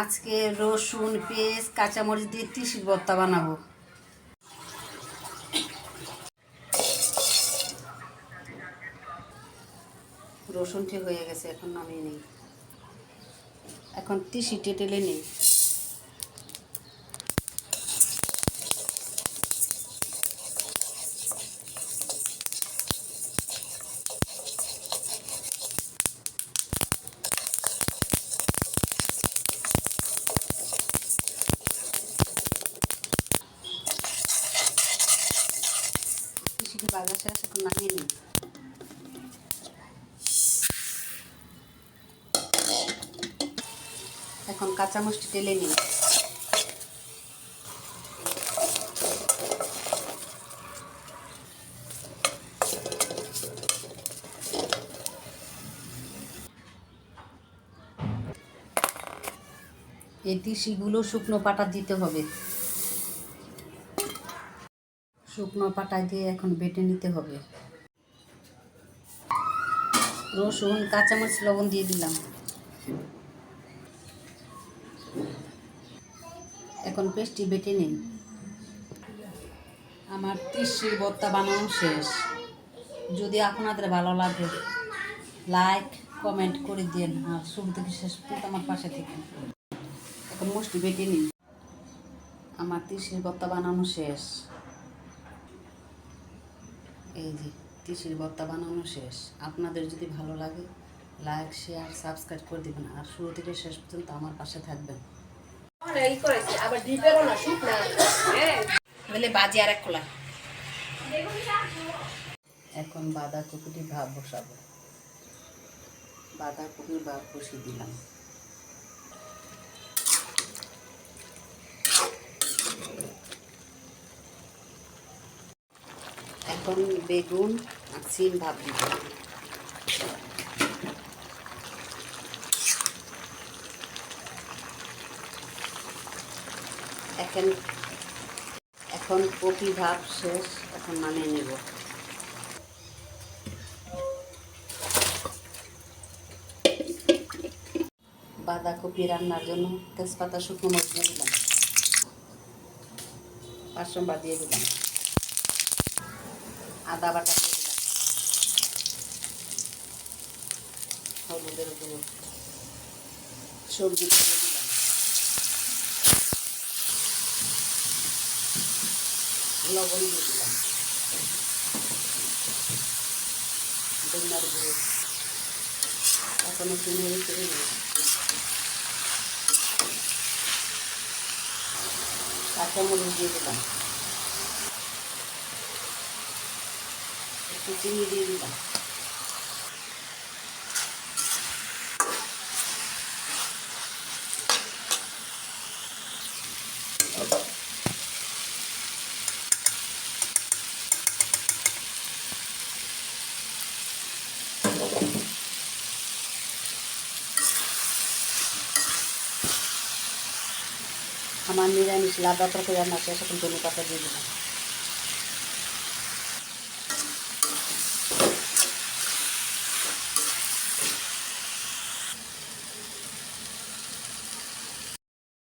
আজকে রসুন, পেঁয়াজ, কাঁচামরিচ দিয়ে তিসির ভর্তা বানাবো। রসুন ঠিক হয়ে গেছে, এখন নামিয়ে নেই। এখন তিসি টেটেলে নেই। তিসিটি বাজার শেষ এখন নামিয়ে নিই এখন কাঁচা মশটি টেলে নিই এই তিসিগুলো শুকনো পাটা দিতে হবে। শুকনো পাটা দিয়ে এখন বেটে নিতে হবে। রসুন, কাঁচামরিচ, লবণ দিয়ে দিলাম। এখন পেস্টটি বেটে নিন। আমার তিসির ভর্তা বানানো শেষ। যদি আপনাদের ভালো লাগে লাইক কমেন্ট করে দিন আর শুরু থেকে শেষ পর্যন্ত আমার পাশে থেকে এখন মুষ্টি বেটে নিন। আমার তিসির ভর্তা বানানো শেষ। এই যে তিসির ভর্তা বানানো শেষ। আপনাদের যদি ভালো লাগে লাইক শেয়ার সাবস্ক্রাইব করে দেবেন। আর শুরু থেকে শেষ পর্যন্ত আমার পাশে থাকবেন। হ্যাঁ। এখন বাঁধাকপিটি ভাব বসাবো। বাঁধাকপির ভাব বসিয়ে দিলাম। এখন বেগুন আর সিম ভাব দিব এখন এখন কপি ভাব শেষ, এখন নামিয়ে নেব। বাঁধাকপি রান্নার জন্য তেজপাতা শুকনো মরিচ দিলাম। পাঁচশোবার দিয়ে দিলাম। আদা বাটা দিয়ে দিলাম। হলুদের গুঁড়ো। সবজি দিয়ে দিলাম। লবণ দিয়ে দিলাম। ধনিয়ার গুঁড়ো। এখন একটু নেড়ে চেড়ে নেব। কাঁচামরিচ দিয়ে দিলাম। একটু চিনি দিয়ে দিলাম আমার নিরামিষ লাভা তরকারি রান্না শেষ এখন ধনে পাতা দিয়ে দিলাম